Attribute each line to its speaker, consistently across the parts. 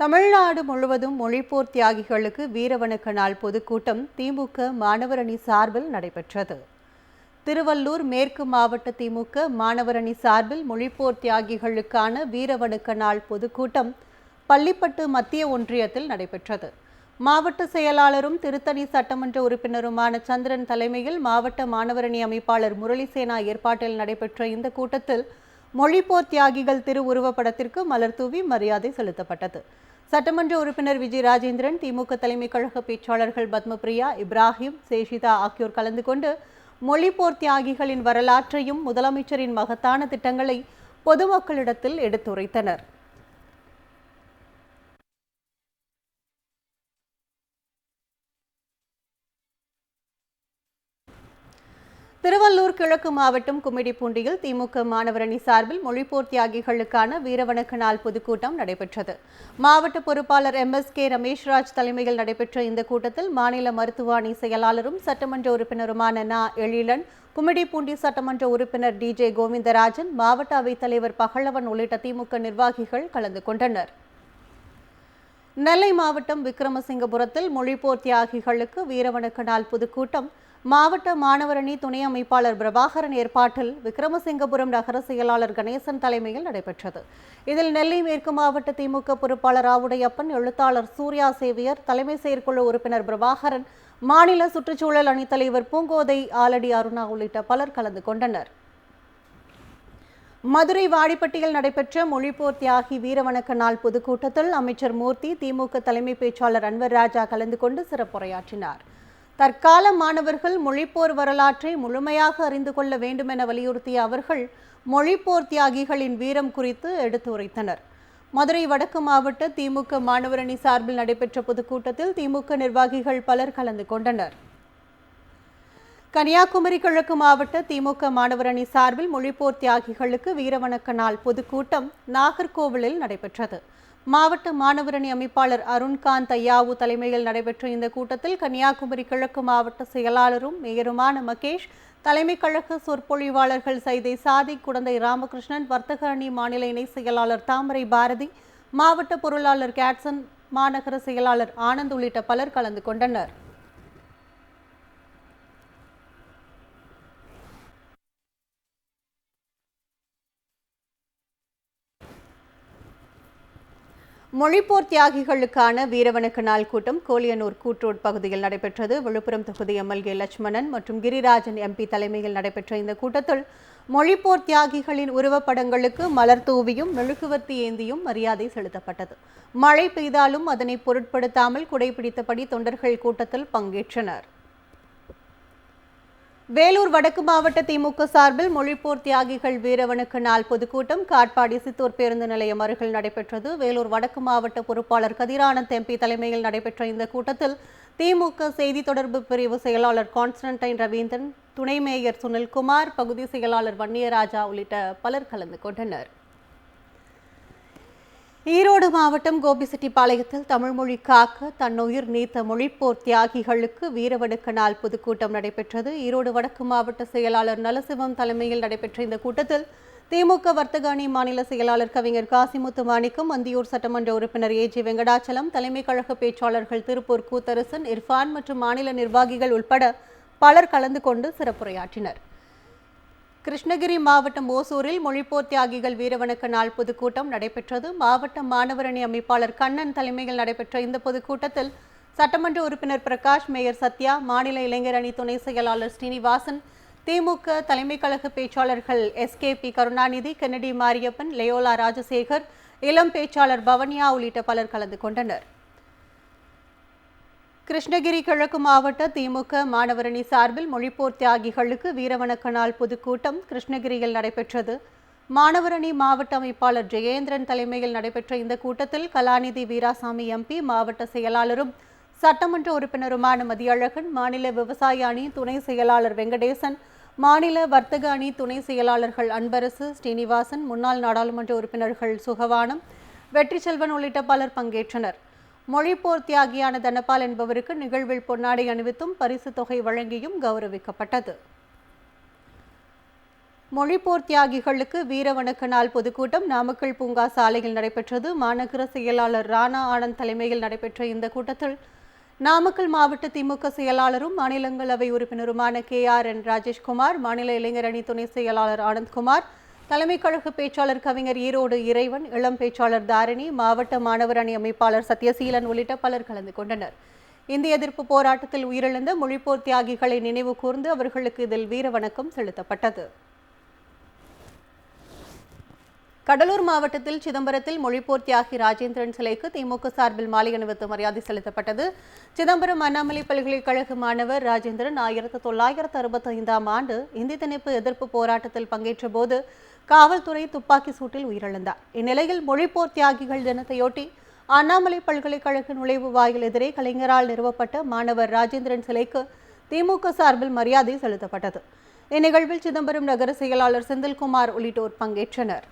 Speaker 1: தமிழ்நாடு முழுவதும் மொழிப்போர் தியாகிகளுக்கு வீரவணக்க நாள் பொதுக்கூட்டம் திமுக மாணவரணி சார்பில் நடைபெற்றது. திருவள்ளூர் மேற்கு மாவட்ட திமுக மாணவரணி சார்பில் மொழிப்போர் தியாகிகளுக்கான வீரவணக்க நாள் பொதுக்கூட்டம் பள்ளிப்பட்டு மத்திய ஒன்றியத்தில் நடைபெற்றது. மாவட்ட செயலாளரும் திருத்தணி சட்டமன்ற உறுப்பினருமான சந்திரன் தலைமையில் மாவட்ட மாணவரணி அமைப்பாளர் முரளிசேனா ஏற்பாட்டில் நடைபெற்ற இந்த கூட்டத்தில் மொழிப்போர் தியாகிகள் திருவுருவப்படத்திற்கு மலர் தூவி மரியாதை செலுத்தப்பட்டது. சட்டமன்ற உறுப்பினர் விஜய் ராஜேந்திரன் திமுக தலைமை கழக பேச்சாளர்கள் பத்மபிரியா இப்ராஹிம் சேஷிதா ஆகியோர் கலந்து கொண்டு மொழிப்போர் தியாகிகளின் வரலாற்றையும் முதலமைச்சரின் மகத்தான திட்டங்களை பொதுமக்களிடத்தில் எடுத்துரைத்தனர். திருவள்ளூர் கிழக்கு மாவட்டம் கும்மிடிப்பூண்டியில் திமுக மாணவரணி சார்பில் மொழிப்போர் தியாகிகளுக்கான வீரவணக்க நாள் பொதுக்கூட்டம் நடைபெற்றது. மாவட்ட பொறுப்பாளர் எம். எஸ். கே. ரமேஷ்ராஜ் தலைமையில் நடைபெற்ற இந்த கூட்டத்தில் மாநில மருத்துவாணி செயலாளரும் சட்டமன்ற உறுப்பினருமான நா. எழிலன் கும்மிடிப்பூண்டி சட்டமன்ற உறுப்பினர் டி. ஜே. கோவிந்தராஜன் மாவட்ட அவைத் தலைவர் பகலவன் உள்ளிட்ட திமுக நிர்வாகிகள் கலந்து கொண்டனர். நெல்லை மாவட்டம் விக்ரமசிங்கபுரத்தில் மொழிப்போர் தியாகிகளுக்கு வீரவணக்க நாள் பொதுக்கூட்டம் மாவட்ட மாணவரணி துணை அமைப்பாளர் பிரபாகரன் ஏற்பாட்டில் விக்ரமசிங்கபுரம் நகர செயலாளர் கணேசன் தலைமையில் நடைபெற்றது. இதில் நெல்லை மேற்கு மாவட்ட திமுக பொறுப்பாளர் ஆவுடையப்பன் எழுத்தாளர் சூர்யா சேவியர் தலைமை செயற்குழு உறுப்பினர் பிரபாகரன் மாநில சுற்றுச்சூழல் அணித்தலைவர் பூங்கோதை ஆலடி அருணா உள்ளிட்ட பலர் கலந்து கொண்டனர். மதுரை வாடிப்பட்டியில் நடைபெற்ற மொழிப்போர் தியாகி வீரவணக்க நாள் பொதுக்கூட்டத்தில் அமைச்சர் மூர்த்தி திமுக தலைமை பேச்சாளர் அன்வர் ராஜா கலந்து கொண்டு சிறப்புரையாற்றினார். தற்கால மாணவர்கள் மொழிப்போர் வரலாற்றை முழுமையாக அறிந்து கொள்ள வேண்டும் என வலியுறுத்திய அவர்கள் மொழிப்போர் தியாகிகளின் வீரம் குறித்து எடுத்துரைத்தனர் மதுரை வடக்கு மாவட்ட திமுக மாணவரணி சார்பில் நடைபெற்ற பொதுக்கூட்டத்தில் திமுக நிர்வாகிகள் பலர் கலந்து கொண்டனர். கன்னியாகுமரி கிழக்கு மாவட்ட திமுக மாணவரணி சார்பில் மொழிப்போர் தியாகிகளுக்கு வீரவணக்க நாள் பொதுக்கூட்டம் நாகர்கோவிலில் நடைபெற்றது. மாவட்ட மாணவரணி அமைப்பாளர் அருண்காந்த் ஐயாவு தலைமையில் நடைபெற்ற இந்த கூட்டத்தில் கன்னியாகுமரி கிழக்கு மாவட்ட செயலாளரும் மேயருமான மகேஷ் தலைமை கழக சொற்பொழிவாளர்கள் சைதை சாதி குடந்தை ராமகிருஷ்ணன் வர்த்தக அணி மாநில இணை செயலாளர் தாமரை பாரதி மாவட்ட பொருளாளர் கேட்சன் மாநகர செயலாளர் ஆனந்த் உள்ளிட்ட பலர் கலந்து கொண்டனர். மொழிப்போர் தியாகிகளுக்கான வீரவணக்க நாள் கூட்டம் கோலியனூர் கூட்ரோட் பகுதியில் நடைபெற்றது. விழுப்புரம் தொகுதி எம்எல்ஏ லட்சுமணன் மற்றும் கிரிராஜன் எம்பி தலைமையில் நடைபெற்ற இந்த கூட்டத்தில் மொழிப்போர் தியாகிகளின் உருவப்படங்களுக்கு மலர் தூவியும் மெழுகுவர்த்தி ஏந்தியும் மரியாதை செலுத்தப்பட்டது. மழை பெய்தாலும் அதனை பொருட்படுத்தாமல் குடைபிடித்தபடி தொண்டர்கள் கூட்டத்தில் பங்கேற்றனர். வேலூர் வடக்கு மாவட்ட திமுக சார்பில் மொழிப்போர் தியாகிகள் வீரவனுக்கு நாள் பொதுக்கூட்டம். காட்பாடி சித்தூர் பேருந்து நிலையம் அருகில் நடைபெற்றது. வேலூர் வடக்கு மாவட்ட பொறுப்பாளர் கதிரானந்த் எம்பி தலைமையில் நடைபெற்ற இந்த கூட்டத்தில் திமுக செய்தி தொடர்பு பிரிவு செயலாளர் கான்ஸ்டன்டைன் ரவீந்திரன் துணை மேயர் சுனில்குமார் பகுதி செயலாளர் வன்னியராஜா உள்ளிட்ட பலர் கலந்து கொண்டனர். ஈரோடு மாவட்டம் கோபிசெட்டிப்பாளையத்தில் தமிழ்மொழி காக்க தன்னுயிர் நீத்த மொழிப்போர் தியாகிகளுக்கு வீரவணக்க நாள் பொதுக்கூட்டம் நடைபெற்றது. ஈரோடு வடக்கு மாவட்ட செயலாளர் நலசிவம் தலைமையில் நடைபெற்ற இந்த கூட்டத்தில் திமுக வர்த்தக அணி மாநில செயலாளர் கவிஞர் காசிமுத்து மாணிக்கம் அந்தியூர் சட்டமன்ற உறுப்பினர் ஏ ஜி வெங்கடாச்சலம் தலைமை கழக பேச்சாளர்கள் திருப்பூர் கூத்தரசன் இர்ஃபான் மற்றும் மாநில நிர்வாகிகள் உட்பட பலர் கலந்து கொண்டு சிறப்புரையாற்றினர். கிருஷ்ணகிரி மாவட்டம் ஓசூரில் மொழிப்போர் தியாகிகள் வீரவணக்க நாள் பொதுக்கூட்டம் நடைபெற்றது. மாவட்ட மாணவரணி அமைப்பாளர் கண்ணன் தலைமையில் நடைபெற்ற இந்த பொதுக்கூட்டத்தில் சட்டமன்ற உறுப்பினர் பிரகாஷ் மேயர் சத்யா மாநில இளைஞர் அணி துணை செயலாளர் ஸ்ரீனிவாசன் திமுக தலைமை கழக பேச்சாளர்கள் SKB Karunanidhi Kennedy Mariappan Loyola Rajasekar இளம் பேச்சாளர் பவன்யா உள்ளிட்ட பலர் கலந்து கொண்டனர். கிருஷ்ணகிரி கிழக்கு மாவட்ட திமுக மாணவரணி சார்பில் மொழிப்போர் தியாகிகளுக்கு வீரவணக்க நாள் பொதுக்கூட்டம் கிருஷ்ணகிரியில் நடைபெற்றது. மாணவரணி மாவட்ட அமைப்பாளர் ஜெயேந்திரன் தலைமையில் நடைபெற்ற இந்த கூட்டத்தில் கலாநிதி வீராசாமி எம்பி மாவட்ட செயலாளரும் சட்டமன்ற உறுப்பினருமான மதியழகன் மாநில விவசாய அணி துணை செயலாளர் வெங்கடேசன் மாநில வர்த்தக அணி துணை செயலாளர்கள் அன்பரசு ஸ்ரீனிவாசன் முன்னாள் நாடாளுமன்ற உறுப்பினர்கள் சுகவானம் வெற்றிச்செல்வன் உள்ளிட்ட பலர் பங்கேற்றனர். மொழிப்போர் தியாகியான தனபால் என்பவருக்கு நிகழ்வில் பொன்னாடை அணிவித்தும் பரிசு தொகை வழங்கியும் கௌரவிக்கப்பட்டது. மொழிப்போர் தியாகிகளுக்கு வீரவணக்க நாள் பொதுக்கூட்டம் நாமக்கல் பூங்கா சாலையில் நடைபெற்றது. மாநகர செயலாளர் ராணா ஆனந்த் தலைமையில் நடைபெற்ற இந்த கூட்டத்தில் நாமக்கல் மாவட்ட திமுக செயலாளரும் மாநிலங்களவை உறுப்பினருமான கே ஆர் என் ராஜேஷ்குமார் மாநில இளைஞர் அணி துணை செயலாளர் ஆனந்த்குமார் தலைமை கழக பேச்சாளர் கவிஞர் ஈரோடு இறைவன் இளம் பேச்சாளர் தாரணி மாவட்ட மாணவர் அணி அமைப்பாளர் சத்யசீலன் உள்ளிட்ட பலர் கலந்து கொண்டனர். இந்திய எதிர்ப்பு போராட்டத்தில் உயிரிழந்த மொழிப்போர் தியாகிகளை நினைவு கூர்ந்து அவர்களுக்கு இதில் வீர வணக்கம் செலுத்தப்பட்டது. கடலூர் மாவட்டத்தில் சிதம்பரத்தில் மொழிப்போர் தியாகி ராஜேந்திரன் சிலைக்கு திமுக சார்பில் மாலை அணிவித்து மரியாதை செலுத்தப்பட்டது. சிதம்பரம் அண்ணாமலை பல்கலைக்கழக மாணவர் ராஜேந்திரன் ஆயிரத்தி தொள்ளாயிரத்து அறுபத்தி ஐந்தாம் ஆண்டு இந்தி திணிப்பு எதிர்ப்பு போராட்டத்தில் பங்கேற்ற போது காவல்துறை துப்பாக்கி சூட்டில் உயிரிழந்தார். இந்நிலையில் மொழிப்போர் தியாகிகள் தினத்தையொட்டி அண்ணாமலை பல்கலைக்கழக நுழைவு வாயில் எதிரே கலைஞரால் நிறுவப்பட்ட மாணவர் ராஜேந்திரன் சிலைக்கு திமுக சார்பில் மரியாதை செலுத்தப்பட்டது. இந்நிகழ்வில் சிதம்பரம் நகர செயலாளர் செந்தில்குமார் உள்ளிட்டோர் பங்கேற்றனர்.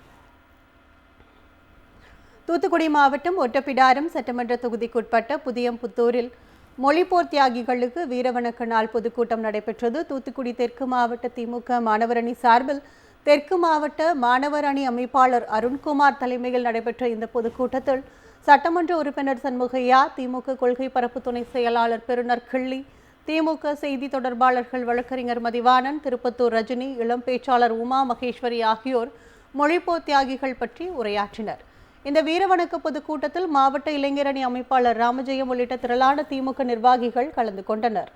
Speaker 1: தூத்துக்குடி மாவட்டம் ஒட்டப்பிடாரம் சட்டமன்ற தொகுதிக்குட்பட்ட புதியம்புத்தூரில் மொழிப்போர் தியாகிகளுக்கு வீரவணக்க நாள் பொதுக்கூட்டம் நடைபெற்றது. தூத்துக்குடி தெற்கு மாவட்ட திமுக மாணவரணி சார்பில் தெற்கு மாவட்ட மாணவர் அணி அமைப்பாளர் அருண்குமார் தலைமையில் நடைபெற்ற இந்த பொதுக்கூட்டத்தில் சட்டமன்ற உறுப்பினர் சண்முகையா திமுக கொள்கை பரப்பு துணை செயலாளர் பெருநர் கிள்ளி திமுக செய்தி தொடர்பாளர்கள் வழக்கறிஞர் மதிவாணன் திருப்பத்தூர் ரஜினி இளம் பேச்சாளர் உமா மகேஸ்வரி ஆகியோர் மொழிப்போ தியாகிகள் பற்றி உரையாற்றினர். இந்த வீரவணக்க பொதுக்கூட்டத்தில் மாவட்ட இளைஞரணி அமைப்பாளர் ராமஜெயம் உள்ளிட்ட திரளான திமுக நிர்வாகிகள் கலந்து கொண்டனர்.